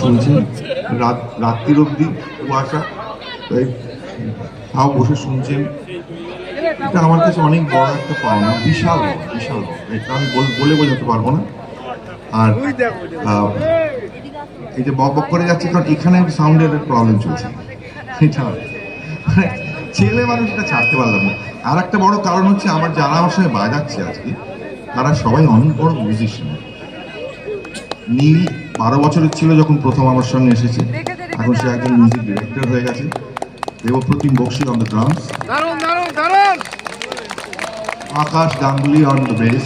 শুনছেন রাত, রাত্রির অবধি কুয়াশা, তাই তাও বসে শুনছেন এটা আমার কাছে অনেক বড় একটা পাওনা, বিশাল বিশাল এটা আমি বল- বোঝাতে পারব না। আর এই যে বক বক করে যাচ্ছে, কারণ এখানে সাউন্ডের প্রবলেম চলছে। এটা ছেলে মানুষ এটা ছাড়তে পারলাম না। আর একটা বড় কারণ হচ্ছে আমার যারা আমার সঙ্গে বাজাচ্ছে আজকে তারা সবাই অনেক বড় মিউজিশিয়ান নীল বারো বছরের ছিল যখন প্রথম আমার সঙ্গে এসেছে। এখন সে একজন মিউজিক ডিরেক্টর হয়ে গেছে। Debpratim Bakshi on the drums Akash Ganguly on the bass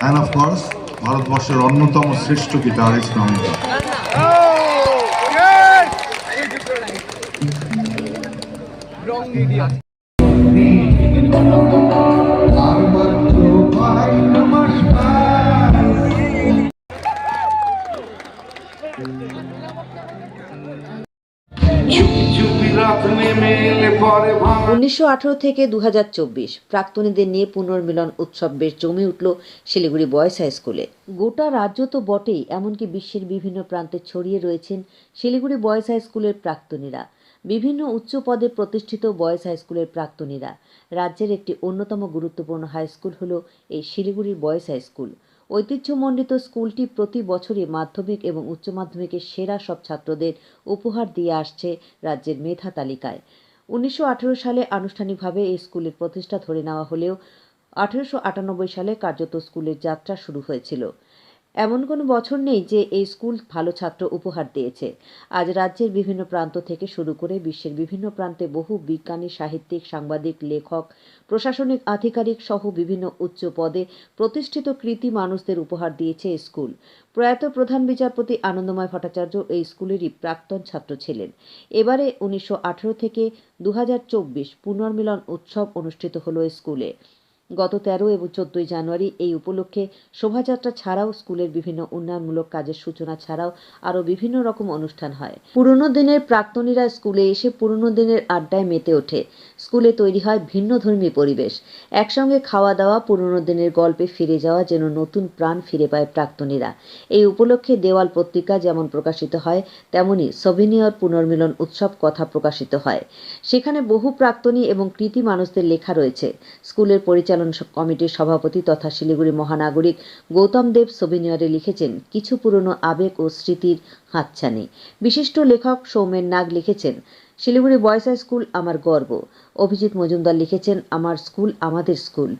and of course ভারতবর্ষের অন্যতম শ্রেষ্ঠ গিটারিস্ট নমিতা উনিশশো আঠারো থেকে দু হাজার চব্বিশ, প্রাক্তনীদের নিয়ে পুনর্মিলন উৎসব বেশ জমে উঠল শিলিগুড়ি বয়েজ হাই স্কুলে। গোটা রাজ্য তো বটেই, এমনকি বিশ্বের বিভিন্ন প্রান্তে ছড়িয়ে রয়েছেন শিলিগুড়ি বয়েজ হাই স্কুলের প্রাক্তনীরা। বিভিন্ন উচ্চ পদে প্রতিষ্ঠিত বয়েজ হাইস্কুলের প্রাক্তনীরা। রাজ্যের একটি অন্যতম গুরুত্বপূর্ণ হাই স্কুল হল এই শিলিগুড়ির বয়েজ হাইস্কুল ঐতিহ্যমণ্ডিত স্কুলটি প্রতি বছরই মাধ্যমিক এবং উচ্চ মাধ্যমিকের সেরা সব ছাত্রদের উপহার দিয়ে আসছে রাজ্যের মেধা তালিকায়। উনিশশো আঠেরো সালে আনুষ্ঠানিকভাবে এই স্কুলের প্রতিষ্ঠা ধরে নেওয়া হলেও আঠেরোশো আটানব্বই সালে কার্যত স্কুলের যাত্রা শুরু হয়েছিল। এমন কোনো বছর নেই যে এই স্কুল ভালো ছাত্র উপহার দিয়েছে। আজ রাজ্যের বিভিন্ন প্রান্ত থেকে শুরু করে বিশ্বের বিভিন্ন প্রান্তে বহু বিজ্ঞানী, সাহিত্যিক, সাংবাদিক, লেখক, প্রশাসনিক আধিকারিক সহ বিভিন্ন উচ্চ পদে প্রতিষ্ঠিত কৃতি মানুষদের উপহার দিয়েছে স্কুল। প্রয়াত প্রধান বিচারপতি আনন্দময় ভট্টাচার্য এই স্কুলেরই প্রাক্তন ছাত্র ছিলেন। এবারে উনিশশো আঠারো থেকে দু হাজার চব্বিশ পুনর্মিলন উৎসব অনুষ্ঠিত হলো স্কুলে। গত তেরো এবং চোদ্দই জানুয়ারি এই উপলক্ষে শোভাযাত্রা ছাড়াও স্কুলের বিভিন্ন উন্নয়নমূলক কাজের সূচনা ছাড়াও আরও বিভিন্ন রকম অনুষ্ঠান হয়। পুরনো দিনের প্রাক্তনীরা স্কুলে এসে পুরনো দিনের আড্ডায় মেতে ওঠে। স্কুলে তৈরি হয় ভিন্নধর্মী পরিবেশ। একসঙ্গে খাওয়া দাওয়া, পুরনো দিনের গল্পে ফিরে যাওয়া যেন নতুন প্রাণ ফিরে পায় প্রাক্তনীরা। এই উপলক্ষে দেওয়াল পত্রিকা যেমন প্রকাশিত হয়, তেমনি সভিনিয়র পুনর্মিলন উৎসব কথা প্রকাশিত হয়। সেখানে বহু প্রাক্তনী এবং কৃতি মানুষদের লেখা রয়েছে। স্কুলের পরিচালন কমিটির সভাপতি তথা শিলিগুড়ি মহানাগরিক গৌতম দেব সভিনিয়রে লিখেছেন, কিছু পুরনো আবেগ ও স্মৃতির হাতছানি। বিশিষ্ট লেখক সৌমেন নাগ লিখেছেন, শিলিগুড়ি বয়েজ হাই স্কুল আমার গর্ব। অভিজিৎ মজুমদার লিখেছেন, আমার স্কুল আমাদের স্কুল।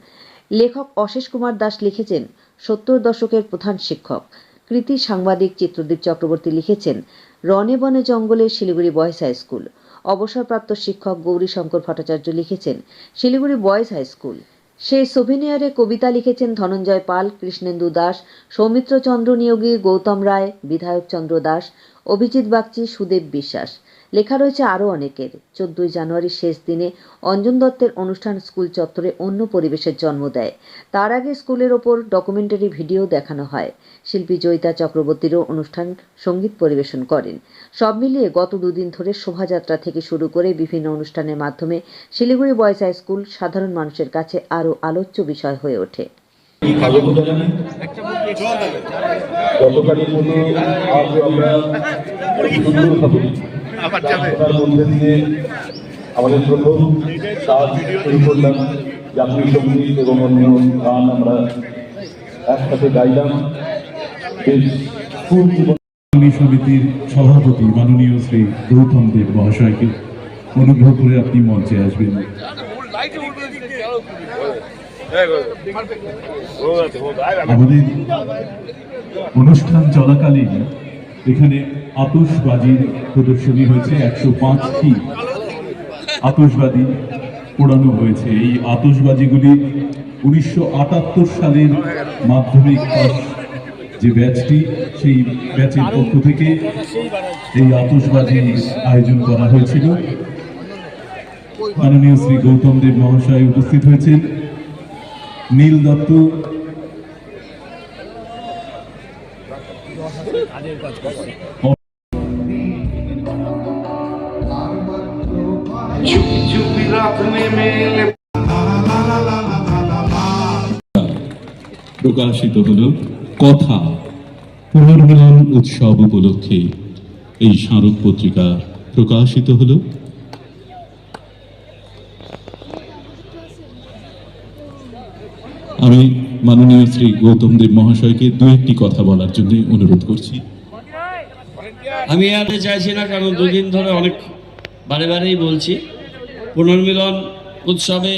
লেখক অশেষ কুমার দাস লিখেছেন, সত্তর দশকের প্রধান শিক্ষক। কৃতি সাংবাদিক চিত্রদীপ চক্রবর্তী লিখেছেন, রনে বনে জঙ্গলে শিলিগুড়ি বয়েজ হাই স্কুল। অবসরপ্রাপ্ত শিক্ষক গৌরীশঙ্কর ভট্টাচার্য লিখেছেন, শিলিগুড়ি বয়েজ হাই স্কুল। সেই সোভিনিয়ারে কবিতা লিখেছেন ধনঞ্জয় পাল, কৃষ্ণেন্দু দাস সৌমিত্র চন্দ্র নিয়োগী গৌতম রায় বিধায়ক চন্দ্র দাস, অভিজিৎ বাগচি, সুদেব বিশ্বাস। লেখা রয়েছে আরও অনেকের। চোদ্দই জানুয়ারির শেষ দিনে অঞ্জন দত্তের অনুষ্ঠান স্কুল চত্বরে অন্য পরিবেশের জন্ম দেয়। তার আগে স্কুলের ওপর ডকুমেন্টারি ভিডিও দেখানো হয়। শিল্পী জয়িতা চক্রবর্তীরও অনুষ্ঠান সংগীত পরিবেশন করেন। সব মিলিয়ে গত দুদিন ধরে শোভাযাত্রা থেকে শুরু করে বিভিন্ন অনুষ্ঠানের মাধ্যমে শিলিগুড়ি বয়েজ হাই স্কুল সাধারণ মানুষের কাছে আরও আলোচ্য বিষয় হয়ে ওঠে। গতকালের মতো আজ আমরা সুন্দরভাবে তার মধ্যে দিয়ে আমাদের প্রথম কাজ শুরু করলাম। জাতীয় সংগীত এবং অন্য গান আমরা একসাথে গাইলাম। বেশ সমিতির সভাপতি মাননীয় শ্রী গৌতম দেব মহাশয়কে অনুগ্রহ করে আপনি মঞ্চে আসবেন। আমাদের অনুষ্ঠান চলাকালীন এখানে আতশবাজির প্রদর্শনী হয়েছে, একশো পাঁচটি আতশবাজি পোড়ানো হয়েছে। এই আতশবাজিগুলি উনিশশো সালের মাধ্যমিক যে ব্যাচটি, সেই ব্যাচের পক্ষ থেকে এই আতশবাজির আয়োজন করা হয়েছিল। মাননীয় শ্রী গৌতম দেব মহাশয় উপস্থিত হয়েছেন। নীল দত্ত। প্রকাশিত হল কথা। পুনর্মিলন উৎসব উপলক্ষে এই স্মারক পত্রিকা প্রকাশিত হলো। আমি মাননীয় শ্রী গৌতম দেব মহাশয়কে দু একটি কথা বলার জন্য অনুরোধ করছি। আমি আর চাইছি না, কারণ দুদিন ধরে অনেক বারে বারেই বলছি, পুনর্মিলন উৎসবে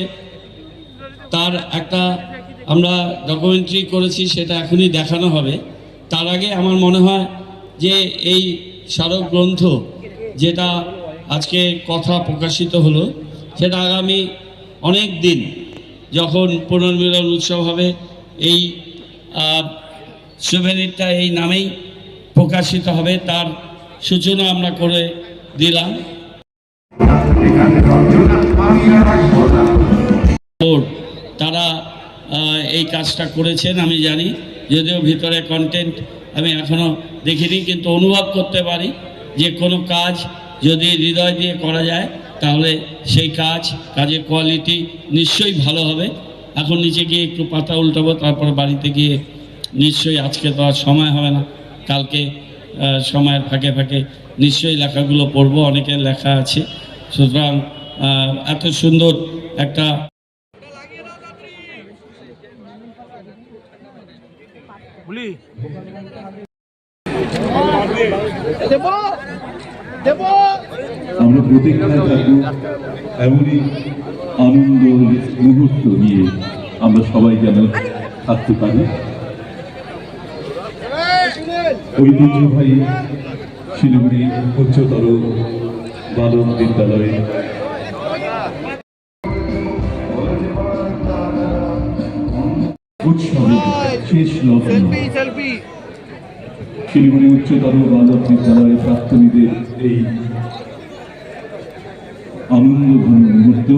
তার একটা আমরা ডকুমেন্টারি করেছি, সেটা এখনই দেখানো হবে। তার আগে আমার মনে হয় যে এই স্মারক গ্রন্থ যেটা আজকে কথা প্রকাশিত হলো, সেটা আগামী অনেক দিন যখন পুনর্মিলন উৎসব হবে, এই সুভেনিরটা এই নামেই প্রকাশিত হবে, তার সূচনা আমরা করে দিলাম। তারা এই কাজটা করেছেন, আমি জানি। যদিও ভিতরে কন্টেন্ট আমি এখনও দেখিনি, কিন্তু অনুভব করতে পারি যে কোনো কাজ যদি হৃদয় দিয়ে করা যায় তাহলে সেই কাজ, কাজের কোয়ালিটি নিশ্চয়ই ভালো হবে। এখন নিচে গিয়ে একটু পাতা উল্টাবো, তারপর বাড়িতে গিয়ে নিশ্চয়ই আজকে তো আর সময় হবে না। কালকে সময়ের ফাঁকে ফাঁকে নিশ্চয়ই লেখাগুলো পড়ব, অনেকের লেখা আছে। সুতরাং এত সুন্দর একটা আমরা প্রতীক্ষায় থাকব এমনই আনন্দ মুহূর্ত নিয়ে আমরা সবাই যেন থাকতে পারি। ঐতিহ্যবাহী শিলিগুড়ি উচ্চতর বালক বিদ্যালয়ে। উৎসবে শেষ লগ্ন শিলিগুড়ি উচ্চতর বালক বিদ্যালয়ের প্রাক্তনীদের এই আনন্দঘন মুহূর্ত